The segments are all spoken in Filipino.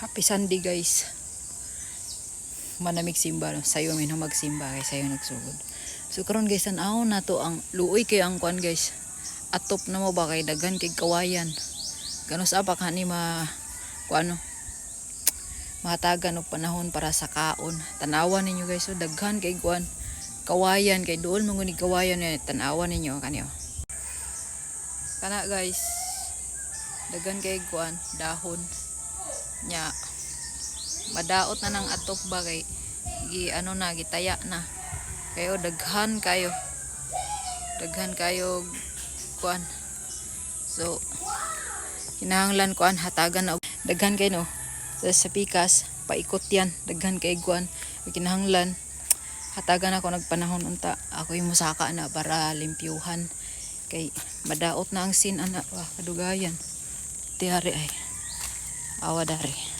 Happy Sunday guys. Manamig simba no. Sayo min magsimba kay sayo nagsugod. So karon guys tanaw na to ang luoy kay ang kwan guys. Atop na mo ba kay daghan kay kawayan. Ganos apa kani ma kuano mahatagan og panahon para sa kaon. Tanawan ninyo guys so daghan kay kuan kawayan kay doon mo ni kawayan eh tanawan ninyo kanyo. Kana guys. Daghan kay kuan dahon nya madaot na ng atop ba kay gi ano na gitaya na. Kayo daghan kayo. Daghan kayo kuan. So kinahanglan kuan hatagan na. Daghan kay no sa, sa pikas paikot yan. Daghan kay kuan kinahanglan. Hatagan ako nagpanahon unta. Ako yung musaka na para limpyuhan. Kay madaot na ang sin ana ah, kadugayan. Tiyari ay awa dari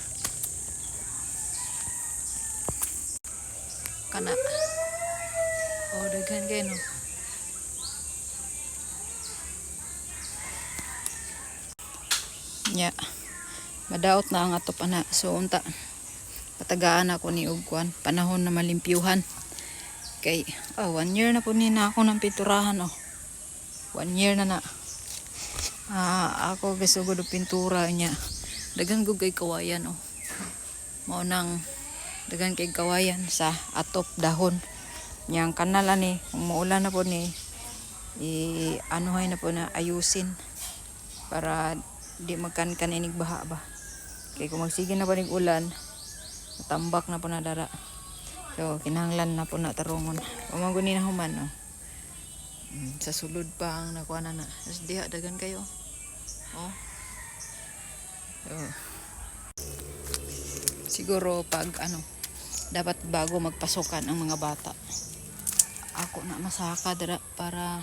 kana. Oh daghan kay no. Nya. Madaot na ang atop ana so unta. Patagaan ako ni ugkuan panahon na malimpyuhan. Kay oh, one year na po ni na ako ng pinturahan oh. One year na na. Ah, ako do pintura niya dagan ko kay kawayan oh. Mao nang dagan kay kawayan sa atop dahon. Niyang kanal ani kung maulan na po ni i anuhay na po na ayusin para di magkan inig baha ba. Kay kung magsige na po ning ulan matambak na po na dara. So kinahanglan na po na tarungon. Umaguni na human no Mm, sa sulod pa ang nakuha na na. Tapos diha dagan kayo. Oh siguro pag ano dapat bago magpasukan ang mga bata. Ako na masaka dara para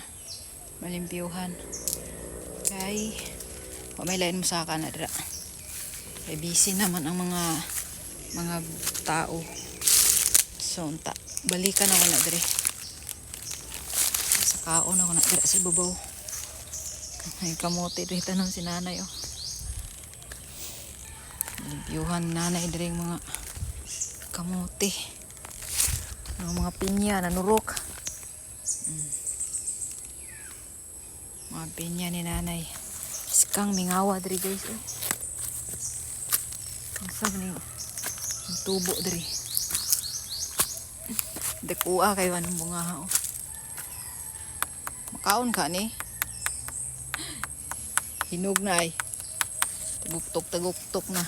malimpyuhan. Kay wa may lain masaka na dara kay busy naman ang mga mga tao. So unta balikan ako na dire sa kaon ako na dira sa babaw ay kamote dito ng sinanay oh limpyuhan nanay yung mga kamote ang mga pinya nanurok Mm. mga pinya ni nanay Iskang mingawa diri guys oh. Ang sab ni tubo diri. Dekua kay wanong bunga ha, oh. Makaon ka ni. Hinog na ay. Taguktok taguktok na.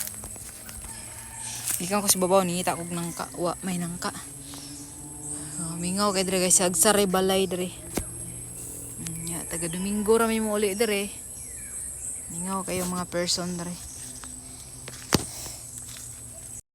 Ikaw ko sa babaw ni kita kog nangka. Wa may nangka. Oh, mingaw kay diri guys agsaray balay diri. Mm, ya taga Domingo ra mi mo uli diri. Mingaw kayo mga person diri.